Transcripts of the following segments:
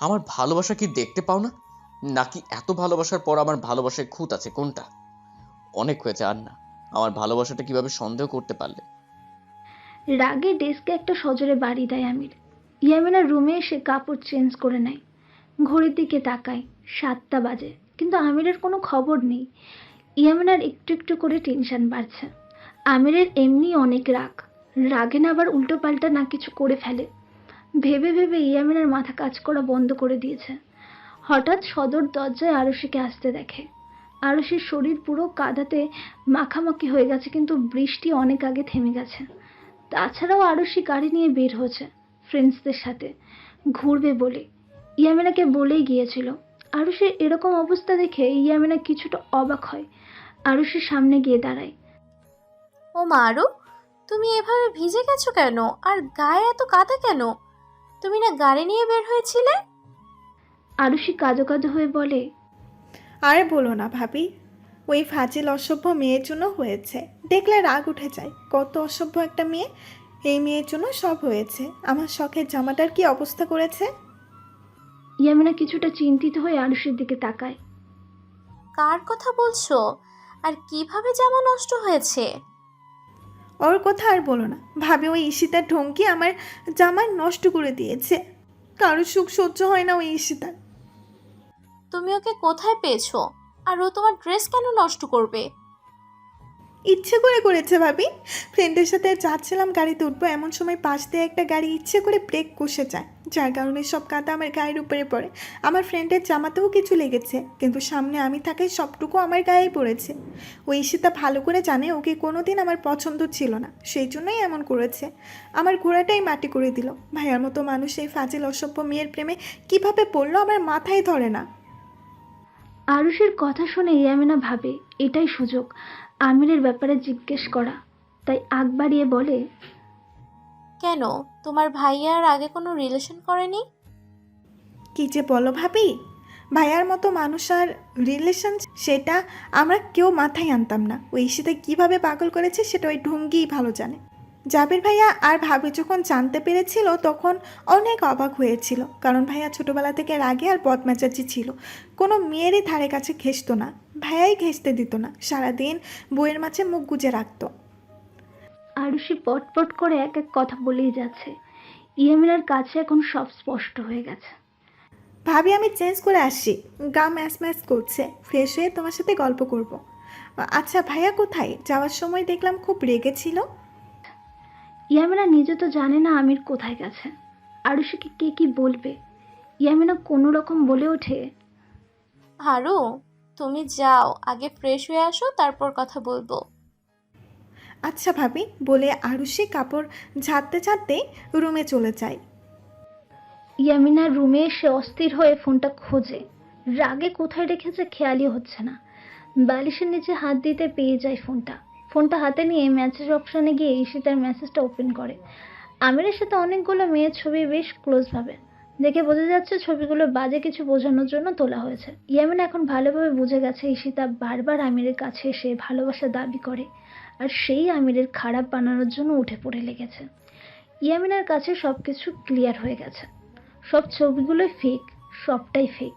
আমার ভালোবাসা কি দেখতে পাও না? নাকি এত ভালোবাসার পর আমার ভালোবাসায় খুঁত আছে? কোনটা? অনেক হয়েছে আর না আমার ভালোবাসাটা কীভাবে সন্দেহ করতে পারলে? রাগে ডেস্কে একটা সজোরে বাড়ি দেয় আমির। ইয়ামিনার রুমে এসে কাপড় চেঞ্জ করে নেয়। ঘড়ির দিকে তাকায়, সাতটা বাজে, কিন্তু আমিরের কোনো খবর নেই। ইয়ামিনার একটু একটু করে টেনশন বাড়ছে। আমিরের এমনি অনেক রাগ। রাগে না আবার উল্টো পাল্টা না কিছু করে ফেলে। ভেবে ভেবে ইয়ামিনার মাথা কাজ করা বন্ধ করে দিয়েছে। হঠাৎ সদর দরজায় আরশিকে আসতে দেখে। আরশির শরীর পুরো কাদাতে মাখামাখি হয়ে গেছে, কিন্তু বৃষ্টি অনেক আগে থেমে গেছে। তাছাড়াও আরশি গাড়ি নিয়ে বের হয়েছে ফ্রেন্ডসদের সাথে। ঘুরবে বলে। ইয়ামিনাকে বলেই গিয়েছিল। আরুষের এরকম অবস্থা দেখে ইয়ামিনা কিছুটা অবাক হয়। আরুষের সামনে গিয়ে দাঁড়ায়। ও মা মারু তুমি এভাবে ভিজে গেছো কেন? আর গায়ে এত কাদা কেন? তুমি না গাড়ি নিয়ে বের হয়েছিলে? আরুষি কাজো কাজো হয়ে বলে আর বলো না ভাবি ওই ফাজিল অসভ্য মেয়ের জন্য হয়েছে। দেখলে রাগ উঠে যায় কত অসভ্য একটা মেয়ে। এই মেয়ের জন্য সব হয়েছে। আমার শখের জামাটার কি অবস্থা করেছে? ইয়ামিনা কিছুটা চিন্তিত হয়ে আরুষির দিকে তাকায়। কার কথা বলছো? আর কীভাবে জামা নষ্ট হয়েছে? ওর কথা আর বলো না। ভাবে ওই ঈশিতার ঢঙ্কি আমার জামা নষ্ট করে দিয়েছে। কারও সুখ সহ্য হয় না ওই ঈশিতার। তুমি ওকে কোথায় পেয়েছ? আর ও তোমার ড্রেস কেন নষ্ট করবে? ইচ্ছে করে করেছে ভাবি। ফ্রেন্ডের সাথে যাচ্ছিলাম গাড়িতে উঠবো এমন সময় পাশ দিয়ে একটা গাড়ি ইচ্ছে করে ব্রেক কষে যায়। যার কারণে সব কাদা আমার গায়ের উপরে পড়ে। আমার ফ্রেন্ডের জামাতেও কিছু লেগেছে, কিন্তু সামনে আমি থাকায় সবটুকু আমার গায়েই পড়েছে। ওই ঈশিতা ভালো করে জানে ওকে কোনো দিন আমার পছন্দ ছিল না, সেই জন্যই এমন করেছে। আমার ঘোড়াটাই মাটি করে দিল। ভাইয়ার মতো মানুষ এই ফাজিল অসভ্য মেয়ের প্রেমে কীভাবে পড়ল আমার মাথায় ধরে না। আরুষের কথা শুনে ইয়ামিনা ভাবে, এটাই সুযোগ। আমিরের ব্যাপারে জিজ্ঞেস করা। তাই আগ বাড়িয়ে বলে কেন? তোমার ভাইয়া আর আগে কোনো রিলেশন করেনি? কি যে বলো ভাবি ভাইয়ার মতো মানুষ আর রিলেশন সেটা আমরা কেউ মাথায় আনতাম না। ওই ঈশিতা কীভাবে পাগল করেছে সেটা ওই ঢঙ্গিই ভালো জানে। জাবির ভাইয়া আর ভাবি যখন জানতে পেরেছিল তখন অনেক অবাক হয়েছিল কারণ ভাইয়া ছোটবেলা থেকে রাগে আর বদমেজাজি ছিল। কোনো মেয়েরই ধারে কাছে ঘেসতো না। ভাইয়াই ঘেসতে দিত না সারাদিন বইয়ের মাঝে মুখ গুজে রাখতো। আরুষি পটপট করে এক এক কথা বলেই যাচ্ছে। ইয়ামিনার কাছে এখন সব স্পষ্ট হয়ে গেছে। ভাবি আমি চেঞ্জ করে আসি। গা ম্যাচ ম্যাচ করছে। ফ্রেশ হয়ে তোমার সাথে গল্প করব। আচ্ছা ভাইয়া কোথায়? যাওয়ার সময় দেখলাম খুব রেগে ছিল। ইয়ামিনা নিজে তো জানে না আমির কোথায় গেছে। আরুষিকে কে কি বলবে? ইয়ামিনা কোনো রকম বলে ওঠে। হারু তুমি যাও আগে ফ্রেশ হয়ে আসো তারপর কথা বলব। আচ্ছা ভাবি বলে আরুষি কাপড় ঝাড়তে ঝাড়তে রুমে চলে যায়। ইয়ামিনার রুমে এসে অস্থির হয়ে ফোনটা খোঁজে। রাগে কোথায় রেখেছে খেয়ালই হচ্ছে না। বালিশের নিচে হাত দিতে পেয়ে যায় ফোনটা। ফোনটা হাতে নিয়ে মেসেজ অপশানে গিয়ে ঈশিতার মেসেজটা ওপেন করে। আমিরের সাথে অনেকগুলো মেয়ের ছবি বেশ ক্লোজ ভাবে। দেখে বোঝা যাচ্ছে ছবিগুলো বাজে কিছু বোঝানোর জন্য তোলা হয়েছে। ইয়ামিনা এখন ভালোভাবে বুঝে গেছে ঈশিতা বারবার আমিরের কাছে এসে ভালোবাসা দাবি করে, আর সেই আমিরের খারাপ বানানোর জন্য উঠে পড়ে লেগেছে। ইয়ামিনার কাছে সব কিছু ক্লিয়ার হয়ে গেছে। সব ছবিগুলোই ফেক সবটাই ফেক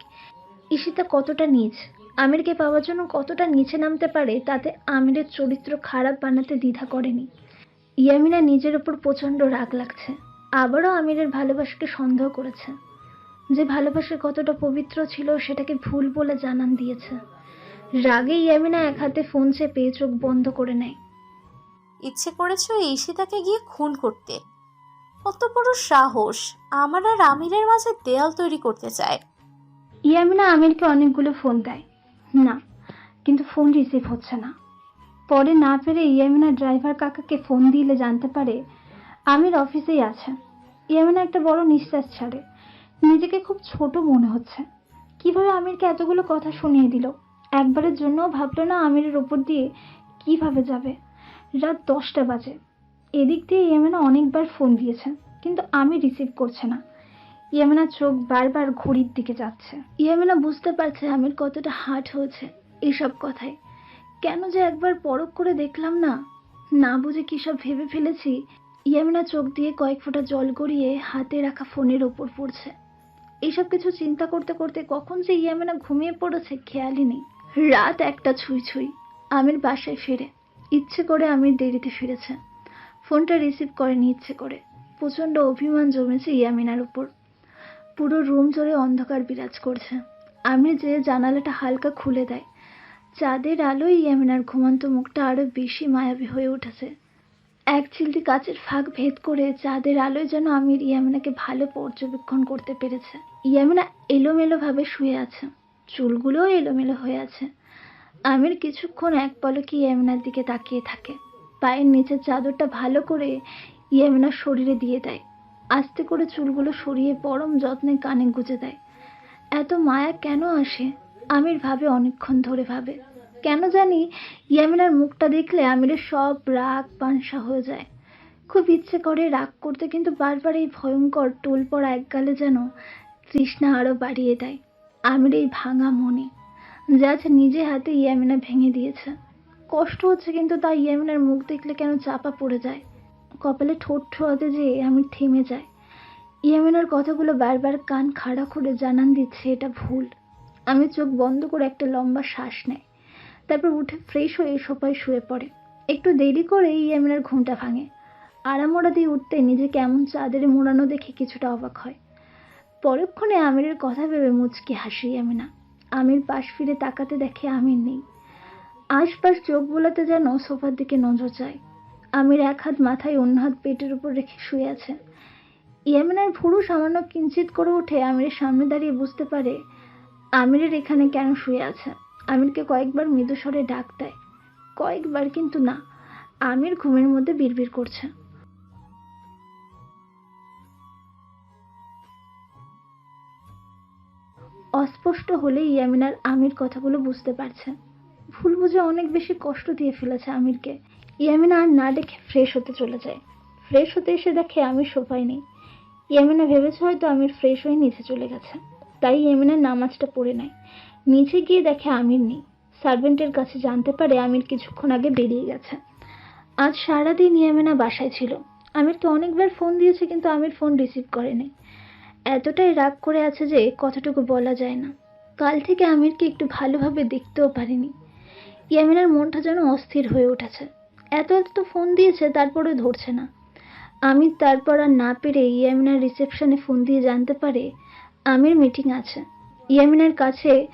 ঈশিতা কতটা নিচ? আমিরকে পাওয়ার জন্য কতটা নিচে নামতে পারে তাতে আমিরের চরিত্র খারাপ বানাতে দ্বিধা করেনি। ইয়ামিনা নিজের ওপর প্রচণ্ড রাগ লাগছে। আবারও আমিরের ভালোবাসাকে সন্দেহ করেছে। যে ভালোবাসা কতটা পবিত্র ছিল সেটাকে ভুল বলে জানান দিয়েছে। রাগে ইয়ামিনা এক হাতে ফোন চেপে চোখ বন্ধ করে নেয়। ইচ্ছে করেছ ঈশিতাকে গিয়ে খুন করতে। কত বড় সাহস আমার আর আমিরের মাঝে দেয়াল তৈরি করতে চায়। ইয়ামিনা আমিরকে অনেকগুলো ফোন দেয়। না কিন্তু ফোন রিসিভ হচ্ছে না। পরে না পেরে ইয়ামিনা ড্রাইভার কাকাকে ফোন দিলে জানতে পারে আমির অফিসেই আছে। ইয়ামিনা একটা বড় নিঃশ্বাস ছাড়ে। নিজেকে খুব ছোট মনে হচ্ছে। কীভাবে আমিরকে এতগুলো কথা শুনিয়ে দিল? একবারের জন্যও ভাবলো না আমিরের ওপর দিয়ে কীভাবে যাবে। রাত দশটা বাজে। এদিক দিয়ে ইয়ামিনা অনেকবার ফোন দিয়েছে, কিন্তু আমি রিসিভ করছে না। ইয়ামিনা চোখ বারবার ঘড়ির দিকে যাচ্ছে। ইয়ামিনা বুঝতে পারছে আমির কতটা হার্ট হয়েছে এইসব কথায়। কেন যে একবার পরখ করে দেখলাম না না বুঝে কী সব ভেবে ফেলেছি? ইয়ামিনা চোখ দিয়ে কয়েক ফোঁটা জল গড়িয়ে হাতে রাখা ফোনের ওপর পড়ছে। এইসব কিছু চিন্তা করতে করতে কখন যে ইয়ামিনা ঘুমিয়ে পড়েছে খেয়ালই নেই। রাত একটা ছুঁই ছুঁই, আমির বাসায় ফিরে। ইচ্ছে করে আমির দেরিতে ফিরেছে। ফোনটা রিসিভ করেনি ইচ্ছে করে। প্রচণ্ড অভিমান জমেছে ইয়ামিনার উপর পুরো রুম জুড়ে অন্ধকার বিরাজ করছে। আমির যে জানালাটা হালকা খুলে দেয়। চাঁদের আলোয় ইয়ামিনার ঘুমন্ত মুখটা আরও বেশি মায়াবী হয়ে উঠেছে। এক চিলতি কাচের ফাঁক ভেদ করে চাঁদের আলোয় যেন আমির ইয়ামিনাকে ভালো পর্যবেক্ষণ করতে পেরেছে। ইয়ামিনা এলোমেলো ভাবে শুয়ে আছে। চুলগুলোও এলোমেলো হয়ে আছে। আমির কিছুক্ষণ এক পলকে ইয়ামিনার দিকে তাকিয়ে থাকে। পায়ের নিচের চাদরটা ভালো করে ইয়ামিনার শরীরে দিয়ে দেয়। আস্তে করে চুলগুলো সরিয়ে পরম যত্নে কানে গুঁজে দেয়। এত মায়া কেন আসে? আমির ভাবে অনেকক্ষণ ধরে ভাবে। কেন জানি ইয়ামিনার মুখটা দেখলে আমিরের সব রাগ পানসা হয়ে যায়। খুব ইচ্ছে করে রাগ করতে, কিন্তু বারবার এই ভয়ঙ্কর টোল পড়া একগালে যেন তৃষ্ণা আরও বাড়িয়ে দেয়। আমির এই ভাঙা মনে, যা আছে নিজে হাতে ইয়ামিনা ভেঙে দিয়েছে। কষ্ট হচ্ছে কিন্তু তা ইয়ামিনার মুখ দেখলে কেন চাপা পড়ে যায়। কপালে ঠোঁট ছোঁয়াতে যেয়ে আমি থেমে যায়। ইয়ামিনার কথাগুলো বারবার কান খাড়া করে জানান দিচ্ছে, এটা ভুল। আমি চোখ বন্ধ করে একটা লম্বা শ্বাস নেয়। তারপর উঠে ফ্রেশ হয়ে সোফায় শুয়ে পড়ে। একটু দেরি করে ইয়ামিনার ঘুমটা ভাঙে। আড়ামোড়া দিয়ে উঠতে নিজে কেমন চাঁদের মোড়ানো দেখে কিছুটা অবাক হয়। পরক্ষণে আমিরের কথা ভেবে মুচকি হাসি ইয়ামিনা আমির পাশ ফিরে তাকাতে দেখে আমির নেই। আশপাশ চোখ বোলাতে যেন সোফার দিকে নজর যায় আমির এক হাত মাথায় অন্য হাত পেটের উপর রেখে শুয়ে আছে ইয়ামিনার ভুরু সামান্য কিঞ্চিত করে উঠে আমিরের সামনে দাঁড়িয়ে বুঝতে পারে আমিরের এখানে কেন শুয়ে আছে। আমিরকে কয়েকবার মৃদু স্বরে ডাক দেয়। কয়েকবার কিন্তু না, আমির ঘুমের মধ্যে বিড়বিড় করছে। অস্পষ্ট হলে ইয়ামিনার আমির কথাগুলো বুঝতে পারছে। ভুল বুঝে অনেক বেশি কষ্ট দিয়ে ফেলেছে আমিরকে। ইয়ামিনা আর না দেখে ফ্রেশ হতে চলে যায়। ফ্রেশ হতে এসে দেখে আমির সোফায় নেই। ইয়ামিনা ভেবেছে হয়তো আমির ফ্রেশ হয়ে নিচে চলে গেছে। তাই ইয়ামিনার নামাজটা পড়ে নেয়। নিচে গিয়ে দেখে আমির নেই। সার্ভেন্টের কাছে জানতে পারে আমির কিছুক্ষণ আগে বেরিয়ে গেছে। আজ সারাদিন ইয়ামিনা বাসায় ছিল। আমিরকে অনেকবার ফোন দিয়েছে, কিন্তু আমির ফোন রিসিভ করেনি। এতটাই রাগ করে আছে যে কথাটুকু বলা যায় না। কাল থেকে আমিরকে একটু ভালোভাবে দেখতেও পারিনি। ইয়ামিনার মনটা যেন অস্থির হয়ে উঠেছে। এত এত তো ফোন দিয়েছে, তারপরেও ধরছে না। আমির তারপর আর না পেরে ইয়ামিনার রিসেপশনে ফোন দিয়ে জানতে পারে আমির মিটিং আছে। ইয়ামিনার কাছে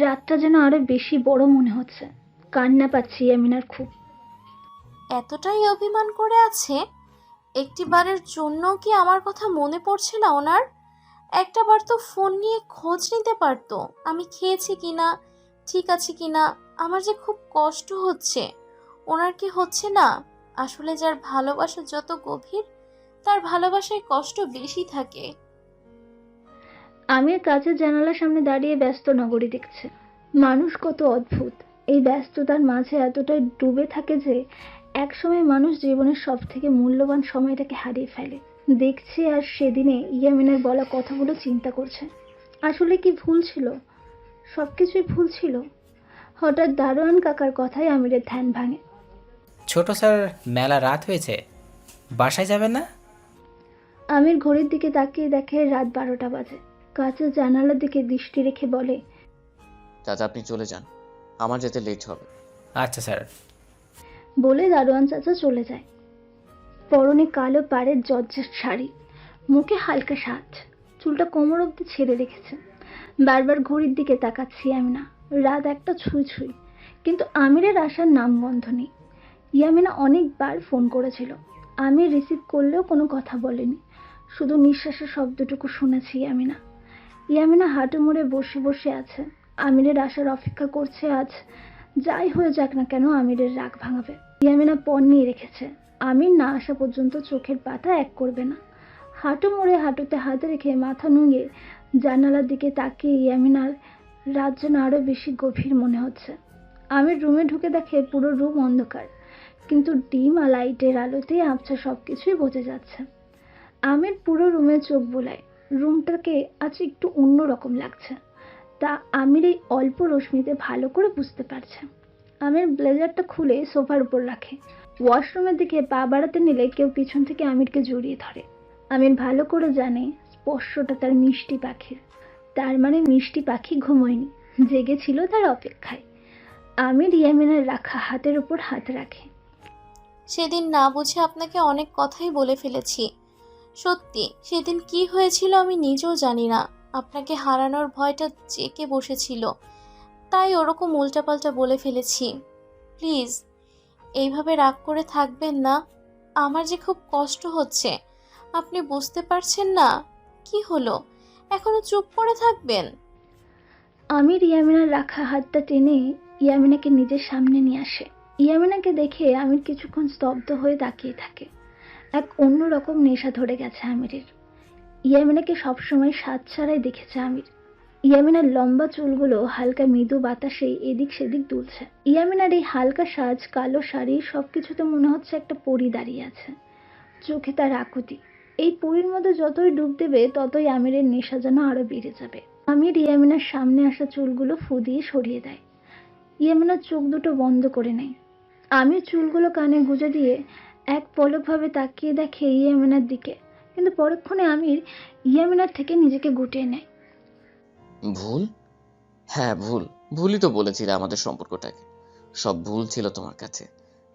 রাতটা যেন আরও বেশি বড় মনে হচ্ছে। কান্না পাচ্ছে ইয়ামিনার খুব। এতটাই অভিমান করে আছে? একটি বারের জন্য কি আমার কথা মনে পড়ছে না ওনার? একটা বার তো ফোন নিয়ে খোঁজ নিতে পারতো, আমি খেয়েছি কিনা, ঠিক আছে কিনা, আমার যে খুব কষ্ট হচ্ছে। ওনার কি হচ্ছে না? আসলে যার ভালোবাসা যত গভীর, তার ভালোবাসায় কষ্ট বেশি থাকে। আমির কাছের জানালার সামনে দাঁড়িয়ে ব্যস্ত নগরী দেখছে। মানুষ কত অদ্ভুত। এই ব্যস্ততার মাঝে এতটাই ডুবে থাকে যে একসময় মানুষ জীবনের সব থেকে মূল্যবান সময়টাকে হারিয়ে ফেলে। দেখছে আর সেদিনে ইয়ামিনের বলা কথাগুলো চিন্তা করছে। আসলে কি ভুল ছিল? সব কিছুই ভুল ছিল। হঠাৎ দারোয়ান কাকার কথায় আমিরের ধ্যান ভাঙে। ছোট স্যার মেলা রাত হয়েছে। বাসায় যাবে না? আমির ঘড়ির দিকে তাকিয়ে দেখে রাত বারোটা বাজে। কাছের জানালার দিকে দৃষ্টি রেখে বলে চাচা আপনি চলে যান। আমার যেতে লেট হবে। আচ্ছা স্যার। বলে দারোয়ান চাচা চলে যায়। পরনে কালো পাড়ের জর্জের শাড়ি মুখে হালকা সাজ চুলটা কোমর অব্দি ছেড়ে রেখেছে। বারবার ঘড়ির দিকে তাকাচ্ছি আমি না রাত একটা ছুঁই ছুঁই। কিন্তু আমিরের আসার নাম গন্ধ নেই। ইয়ামিনা অনেকবার ফোন করেছিল। আমি রিসিভ করলেও কোনো কথা বলেনি। শুধু নিঃশ্বাসের শব্দটুকু শুনেছি ইয়ামিনা। ইয়ামিনা হাঁটু মুড়ে বসে বসে আছে। আমিরের আসার অপেক্ষা করছে আজ। যাই হয়ে যাক না কেন আমিরের রাগ ভাঙাবে। ইয়ামিনা পণ নিয়ে রেখেছে। আমির না আসা পর্যন্ত চোখের পাতা এক করবে না। হাঁটু মুড়ে হাঁটুতে হাত রেখে মাথা নুয়ে জানালার দিকে তাকিয়ে ইয়ামিনার রাত যেন আরও বেশি গভীর মনে হচ্ছে। আমির রুমে ঢুকে দেখে পুরো রুম অন্ধকার, কিন্তু ডিম আর লাইটের আলোতে আবছা সব কিছুই বোঝা যাচ্ছে। আমির পুরো রুমে চোখ বোলায়। রুমটাকে আজ একটু অন্যরকম লাগছে। তা আমির এই অল্প রশ্মিতে ভালো করে বুঝতে পারছে। আমির ব্লেজারটা খুলে সোফার উপর রাখে। ওয়াশরুমের দিকে পা বাড়াতে নিলে কেউ পিছন থেকে আমিরকে জড়িয়ে ধরে। আমির ভালো করে জানে স্পর্শটা তার মিষ্টি পাখির। তার মানে মিষ্টি পাখি ঘুমোয়নি জেগেছিল তার অপেক্ষায়। আমির ইয়ামিনের রাখা হাতের উপর হাত রাখে। সেদিন না বুঝে আপনাকে অনেক কথাই বলে ফেলেছি। সত্যি, সেদিন কি হয়েছিল আমি নিজেও জানি না। আপনাকে হারানোর ভয়টা জেকে বসেছিল। তাই ওরকম উল্টাপাল্টা বলে ফেলেছি। প্লিজ, এইভাবে রাগ করে থাকবেন না। আমার যে খুব কষ্ট হচ্ছে। আপনি বুঝতে পারছেন না? কি হলো? এখনও চুপ করে থাকবেন? আমির ইয়ামিনার রাখা হাতটা টেনে ইয়ামিনাকে নিজের সামনে নিয়ে আসে। ইয়ামিনাকে দেখে আমির কিছুক্ষণ স্তব্ধ হয়ে তাকিয়ে থাকে। এক অন্যরকম নেশা ধরে গেছে আমিরের। ইয়ামিনাকে সবসময় সাত ছাড়াই দেখেছে আমির। ইয়ামিনার লম্বা চুলগুলো হালকা মৃদু বাতাসে এদিক সেদিক দুলছে। ইয়ামিনার এই হালকা সাজ, কালো শাড়ি, সবকিছুতে মনে হচ্ছে একটা পরি দাঁড়িয়ে আছে। চোখে তার আকুতি। এই পরীর মধ্যে যতই ডুব দেবে, ততই আমিরের নেশা যেন আরও বেড়ে যাবে। আমির ইয়ামিনার সামনে আসা চুলগুলো ফু দিয়ে সরিয়ে দেয়। ইয়ামিনার চোখ দুটো বন্ধ করে নেয়। আমির চুলগুলো কানে গুঁজে দিয়ে এক পলকভাবে তাকিয়ে দেখে ইয়ামিনার দিকে কিন্তু পরক্ষণে আমির ইয়ামিনার থেকে নিজেকে গুটিয়ে নেয়। ভুল? হ্যাঁ ভুল। ভুলই তো বলেছিলে আমাদের সম্পর্কটাকে। সব ভুল ছিল তোমার কাছে।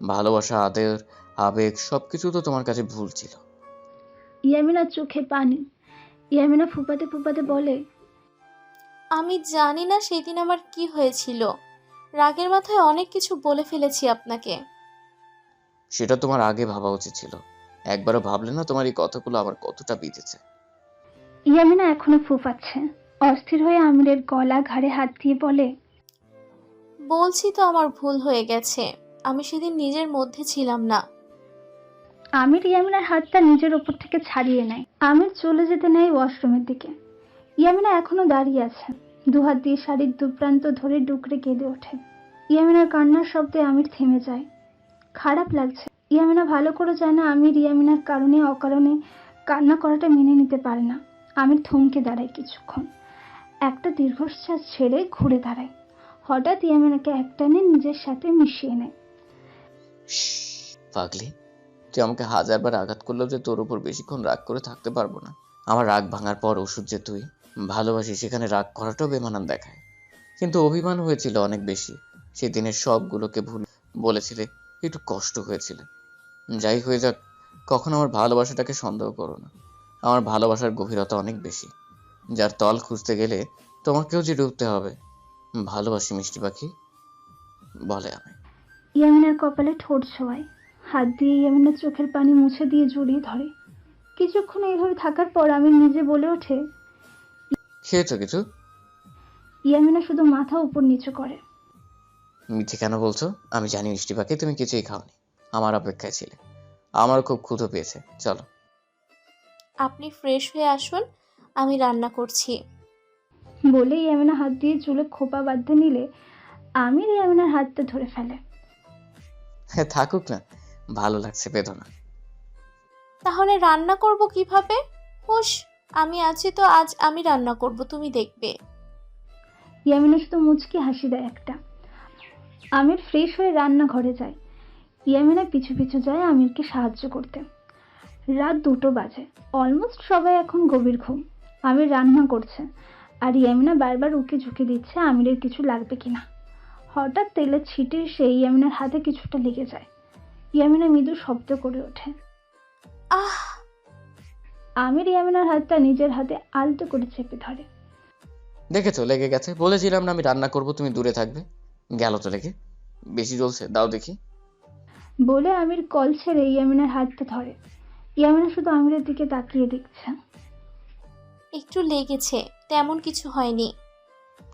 ভালোবাসা আদের আবেগ সবকিছু তো তোমার কাছে ভুল ছিল। ইয়ামিনার চোখে পানি। ইয়ামিনা ফুপাতে ফুপাতে বলে আমি জানি না সেদিন আমার কি হয়েছিল। রাগের মাথায় অনেক কিছু বলে ফেলেছি আপনাকে। সেটা তোমার আগে ভাবা উচিত ছিল। একবারও ভাবলে না তোমার এই কথাগুলো আমার কতটা বিঁধেছে। ইয়ামিনা এখনও ফুপাচ্ছে অস্থির হয়ে আমিরের গলা ঘাড়ে হাত দিয়ে বলে বলছি তো আমার ভুল হয়ে গেছে। আমি সেদিন নিজের মধ্যে ছিলাম না। আমির ইয়ামিনার হাতটা নিজের ওপর থেকে ছাড়িয়ে নেয়। আমির চলে যেতে নেয় ওয়াশরুমের দিকে। ইয়ামিনা এখনও দাঁড়িয়ে আছে। দুহাত দিয়ে শাড়ির দুপ্রান্ত ধরে ডুকরে কেঁদে ওঠে। ইয়ামিনার কান্নার শব্দে আমির থেমে যায়। খারাপ লাগছে। ইয়ামিনা ভালো করে জানে আমির ইয়ামিনার কারণে, অকারণে কান্না করাটা মেনে নিতে পারে না। আমির থমকে দাঁড়ায় কিছুক্ষণ। একটা দীর্ঘশ্বাস ছেড়ে ঘুরে দাঁড়ায়। হঠাৎ ইয়ামিনাকে একটানে নিজের সাথে মিশিয়ে নেয়। পাগলি তুই আমাকে হাজারবার আঘাত করলেও যে তোর উপর বেশিক্ষণ রাগ করে থাকতে পারব না আমার রাগ ভাঙার পর ওষুধ যে তুই ভালোবাসি সেখানে রাগ করাটাও বেমানান দেখায় কিন্তু অভিমান হয়েছিল অনেক বেশি সেদিনের সবগুলোকে ভুল বলেছিলে একটু কষ্ট হয়েছিল। যাই হয়ে যাক কখন আমার ভালোবাসাটাকে সন্দেহ করো না। আমার ভালোবাসার গভীরতা অনেক বেশি। যার তল খুঁজতে গেলে তোমাকেও যে ডুবতে হবে। ভালোবাসি মিষ্টি পাখি বলে আমি। ইয়ামিনার কপালে ঠোঁট ছোঁয়ায়। হাত দিয়ে ইয়ামিনার চোখের পানি মুছে দিয়ে জড়িয়ে ধরে। কিছুক্ষণ এইভাবে থাকার পর আমি নিজে বলে ওঠে খেয়েছো কিছু? ইয়ামিনা শুধু মাথা উপর নিচু করে। মিথ্যে কেন বলছো? আমি জানি মিষ্টি পাখি তুমি কিছুই খাওনি। আমার অপেক্ষায় ছিলে। আমার খুব ক্ষুধো পেয়েছে। চলো। আপনি ফ্রেশ হয়ে আসুন আমি রান্না করছি। বলে ইয়ামিনা হাত দিয়ে চুলে খোপা বাঁধতে নিলে আমির ইয়ামিনার হাতটা ধরে ফেলে। হ্যাঁ থাকুক না। ভালো লাগছে বেদনা। তাহলে রান্না করব কীভাবে? হুশ আমি আছি তো আজ আমি রান্না করব তুমি দেখবে। ইয়ামিনা শুধু মুচকি হাসি দেয় একটা। আমির ফ্রেশ হয়ে রান্নাঘরে যায় ইয়ামিনা পিছু পিছু যায় আমিরকে সাহায্য করতে। রাত দুটো বাজে। অলমোস্ট সবাই এখন গভীর ঘুম। আমির রান্না করছে। আর ইয়ামিনা বারবার উকি ঝুঁকি দিচ্ছে আমিরের কিছু লাগবে কিনা। হঠাৎ তেলের ছিটে এসে ইয়ামিনার হাতে কিছুটা লেগে যায়। ইয়ামিনা মৃদু শব্দ করে ওঠে। আহ! আমির ইয়ামিনার হাতটা নিজের হাতে আলতো করে চেপে ধরে। দেখেছ লেগে গেছে। বলেছিলাম না আমি রান্না করব তুমি দূরে থাকবে। গেল তো লেগে বেশি জ্বলছে দাও দেখি। বলে আমির কল ছেড়ে ইয়ামিনার হাতটা ধরে। ইয়ামিনা শুধু আমিরের দিকে তাকিয়ে দেখছে। একটু লেগেছে তেমন কিছু হয়নি।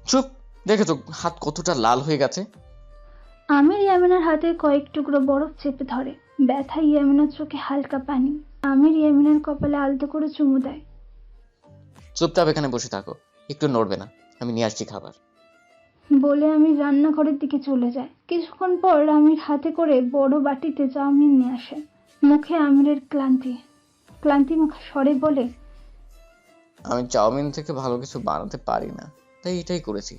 চুপ দেখেছ হাত কতটা লাল হয়ে গেছে। আমির ইয়ামিনার হাতে কয়েক টুকরো বরফ চেপে ধরে। ব্যথা ইয়ামিনার চোখে হালকা পানি। আমির ইয়ামিনার কপালে আলতো করে চুমু দেয়। চুপচাপ এখানে বসে থাকো একটু নড়বে না। আমি নিয়ে আসছি খাবার। বলে আমি রান্নাঘরের দিকে চলে যাই। কিছুক্ষণ পর আমির হাতে করে বড় বাটিতে চাউমিন নিয়ে আসে। মুখে আমিরের ক্লান্তি। ক্লান্তি মুখে স্বরে বলে আমি চাউমিন থেকে ভালো কিছু বানাতে পারি না। তাই এটাই করেছি।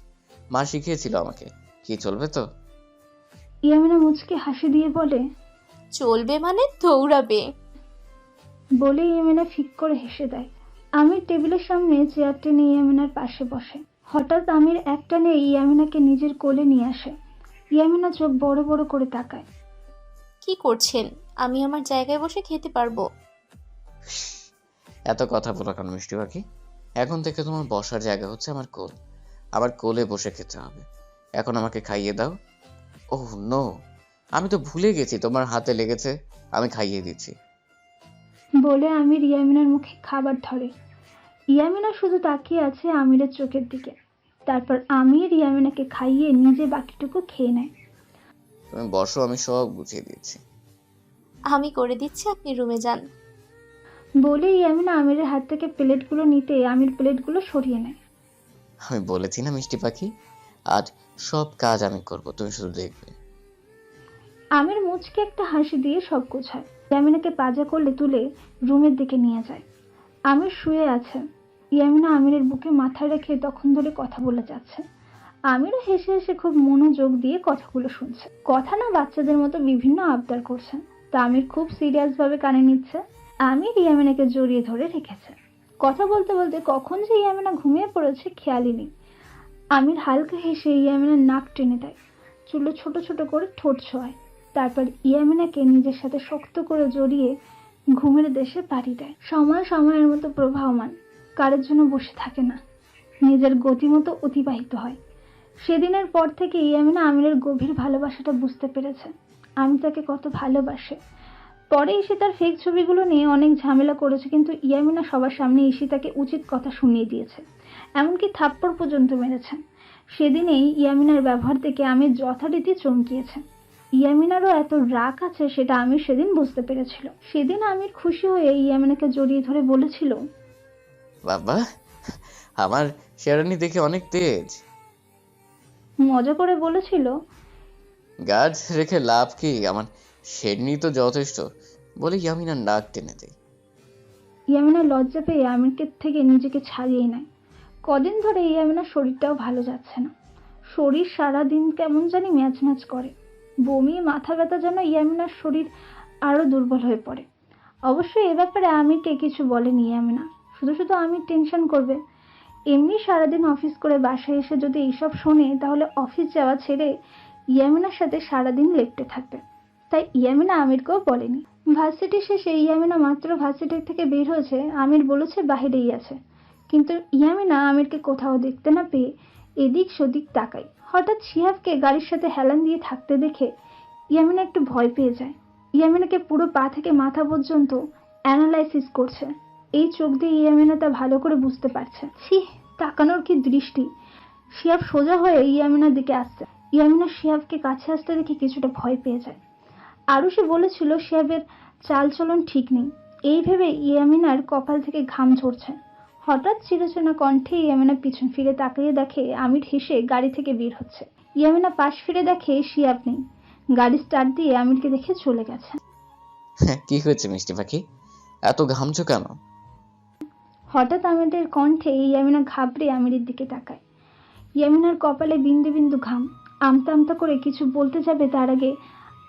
মা শিখিয়েছিল আমাকে। কি চলবে তো? ইয়ামিনা মুচকে হাসি দিয়ে বলে চলবে মানে দৌড়াবে। বলে ইয়ামিনা ফিক করে হেসে দেয়। আমির টেবিলের সামনে চেয়ার টেনে ইয়ামিনার পাশে বসে। হঠাৎ আমির একটানে ইয়ামিনাকে নিজের কোলে নিয়ে আসে। ইয়ামিনা চোখ বড় বড় করে তাকায়। কি করছেন? আমি আমার জায়গায় বসে খেতে পারব। এত কথা বলো কেন মিষ্টি পাখি? এখন থেকে তোমার বসার জায়গা হচ্ছে আমার কোল। আমার কোলে বসে খেতে হবে। এখন আমাকে খাইয়ে দাও। Oh no. আমি তো ভুলে গেছি তোমার হাতে লেগেছে আমি খাইয়ে দিচ্ছি। বলে আমির ইয়ামিনার মুখে খাবার ধরে। ইয়ামিনা শুধু তাকিয়ে আছে আমিরের চোখের দিকে। তারপর আমির ইয়ামিনাকে খাইয়ে নিজে বাকিটুকু খেয়ে নেয়। তুমি বসো আমি সব গুছিয়ে দিচ্ছি। আমি করে দিচ্ছি আপনি রুমে যান। বলে ইয়ামিনা আমিরের হাত থেকে প্লেটগুলো নিতে আমির প্লেটগুলো সরিয়ে নেয়। আমি বলেছি না মিষ্টি পাখি? আজ সব কাজ আমি করব তুমি শুধু দেখবে। আমির মুচকে একটা হাসি দিয়ে সব গোছায়। ইয়ামিনাকে পাজা করলে তুলে রুমের দিকে নিয়ে যায়। আমির শুয়ে আছে। ইয়ামিনা আমিরের বুকে মাথা রেখে তখন ধরে কথা বলে যাচ্ছে। আমিরও হেসে হেসে খুব মনোযোগ দিয়ে কথাগুলো শুনছে। কথা না বাচ্চাদের মতো বিভিন্ন আবদার করছেন তা আমির খুব সিরিয়াস ভাবে কানে নিচ্ছে। আমির ইয়ামিনাকে জড়িয়ে ধরে রেখেছে। কথা বলতে বলতে কখন যে ইয়ামিনা ঘুমিয়ে পড়েছে খেয়ালই নেই। আমির হালকা হেসে ইয়ামিনার নাক টেনে দেয়। চুলো ছোট ছোট করে ঠোঁট ছোঁয় তারপর ইয়ামিনাকে নিজের সাথে শক্ত করে জড়িয়ে ঘুমের দেশে পাড়ি দেয়। সময় সময়ের মতো প্রবাহমান। কারোর জন্য বসে থাকে না। নিজের গতিমতো অতিবাহিত হয়। সেদিনের পর থেকে ইয়ামিনা আমিরের গভীর ভালোবাসাটা বুঝতে পেরেছে। আমি তাকে কত ভালোবাসে। পরে এসে তার ফেক ছবিগুলো নিয়ে অনেক ঝামেলা করেছে, কিন্তু ইয়ামিনা সবার সামনে এসে তাকে উচিত কথা শুনিয়ে দিয়েছে। এমনকি থাপ্পড় পর্যন্ত মেরেছে। সেদিনেই ইয়ামিনার ব্যবহার থেকে আমি যথারীতি চমকিয়েছে। ইয়ামিনারও এত রাগ আছে সেটা আমি সেদিন বুঝতে পেরেছিল। সেদিন আমির খুশি হয়ে ইয়ামিনাকে জড়িয়ে ধরে বলেছিল বাবা আমার শেরানি দেখে অনেক তেজ। মজা করে বলেছিল। গাছ রেখে লাভ কি? আমার শেরনি তো যথেষ্ট বলে ইয়ামিনার নাক টেনে দেয়। ইয়ামিনা লজ্জা পেয়ে আমিরকে থেকে নিজেকে ছাড়িয়ে নেয়। কদিন ধরে ইয়ামিনার শরীরটাও ভালো যাচ্ছে না। শরীর সারা দিন কেমন জানি ম্যাচ ম্যাচ করে। বমি মাথা ব্যথা যেন ইয়ামিনার শরীর আরও দুর্বল হয়ে পড়ে। অবশ্য এ ব্যাপারে আমিরকে কিছু বলেনি ইয়ামিনা। শুধু শুধু আমির টেনশন করবে। এমনি সারাদিন অফিস করে বাসায় এসে যদি এইসব শোনে, তাহলে অফিস যাওয়া ছেড়ে ইয়ামিনার সাথে সারাদিন লেপটে থাকবে। তাই ইয়ামিনা আমিরকেও বলেনি। ভার্সিটি শেষে ইয়ামিনা মাত্র ভার্সিটি থেকে বের হয়েছে, আমির বলেছে বাহিরেই আছে। কিন্তু ইয়ামিনা আমিরকে কোথাও দেখতে না পেয়ে এদিক সেদিক তাকায়। হঠাৎ শিহাবকে গাড়ির সাথে হেলান দিয়ে থাকতে দেখে ইয়ামিনা একটু ভয় পেয়ে যায়। ইয়ামিনাকে পুরো পা থেকে মাথা পর্যন্ত অ্যানালাইসিস করছে। এই চোখ দিয়ে ইয়ামিনা তা ভালো করে বুঝতে পারছে। ছি, তাকানোর কি দৃষ্টি? শিহাব সোজা হয়ে ইয়ামিনার দিকে আসছে। ইয়ামিনা শিহাবকে কাছে আসতে দেখে কিছুটা ভয় পেয়ে যায়। আরও সে বলেছিল শিহাবের চালচলন ঠিক নেই। এই ভেবে ইয়ামিনার কপাল থেকে ঘাম ঝরছে। হঠাৎ চিরচেনা কণ্ঠে ইয়ামিনা পিছন ফিরে তাকিয়ে দেখে, আমির হেসে গাড়ি থেকে বের হচ্ছে। ইয়ামিনা পাশ ফিরে দেখে শিয়াব নেই। গাড়ি স্টার্ট দিয়ে আমিরকে দেখে চলে গেছে। কি হয়েছে মিষ্টি পাখি? এত ঘামছো কেন? হঠাৎ আমিরের কণ্ঠে ইয়ামিনা ঘাবড়ে আমিরের দিকে তাকায়। ইয়ামিনার কপালে বিন্দু বিন্দু ঘাম। আমতা আমতা করে কিছু বলতে যাবে তার আগে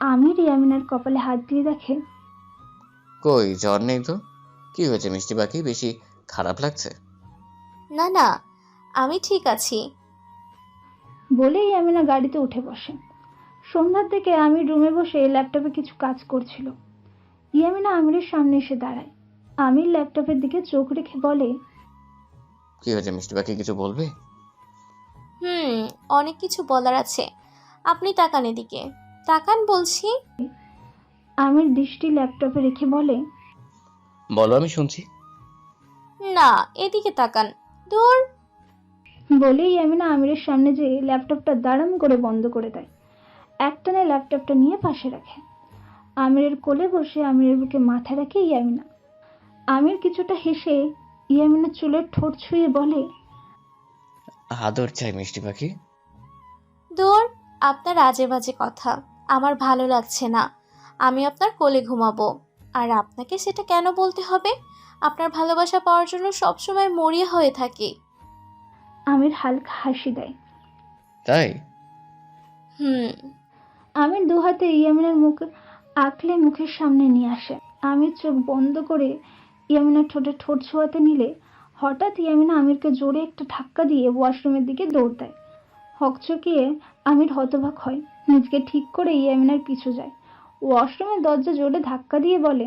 আমির ইয়ামিনার কপালে হাত দিয়ে দেখে কই জ্বর নেই তো? কি হয়েছে মিষ্টি পাখি? বেশি খারাপ লাগছে? না না আমি ঠিক আছি। বলেই আমিনা গাড়িতে উঠে বসে। সন্ধ্যার দিকে আমি রুমে বসে ল্যাপটপে কিছু কাজ করছিল। ইয়ামিনা আমিরের সামনে এসে দাঁড়ায়। আমির ল্যাপটপের দিকে চোখ রেখে বলে কি হয়েছে মিষ্টি পাখি কিছু বলবে? হুম অনেক কিছু বলার আছে। আপনি তাকান এদিকে। তাকান বলছি। আমির দৃষ্টি ল্যাপটপে রেখে বলে বলো আমি শুনছি। না এদিকে তাকান। দূর। বলেই আমিনা আমিরের সামনে যে ল্যাপটপটা দাঁড়াম করে বন্ধ করে দেয় একটানে ল্যাপটপটা নিয়ে পাশে রাখে। আমিরের কোলে বসে আমিরের বুকে মাথা রাখে ইয়ামিনা। আমির কিছুটা হেসে ইয়ামিনা চুলের ঠোঁট ছুঁয়ে বলে আদর চাই মিষ্টি পাখি। দূর আপনার আজে বাজে কথা। আমার ভালো লাগছে না। আমি আপনার কোলে ঘুমাবো। আর আপনাকে সেটা কেন বলতে হবে? আপনার ভালোবাসা পাওয়ার জন্য সবসময় মরিয়া হয়ে থাকি। আমির হালকা হাসি দেয়। তাই? হুম। আমির দু হাতে ইয়ামিনার মুখ আঁকলে মুখের সামনে নিয়ে আসে। আমির চোখ বন্ধ করে ইয়ামিনার ঠোঁটে ঠোঁট ছোঁয়াতে নিলে হঠাৎ ইয়ামিনা আমিরকে জোরে একটা ধাক্কা দিয়ে ওয়াশরুমের দিকে দৌড় দেয়। হকচকিয়ে আমির হতবাক হয়, নিজেকে ঠিক করে ইয়ামিনার পিছু যায়। ওয়াশরুমের দরজা জোরে ধাক্কা দিয়ে বলে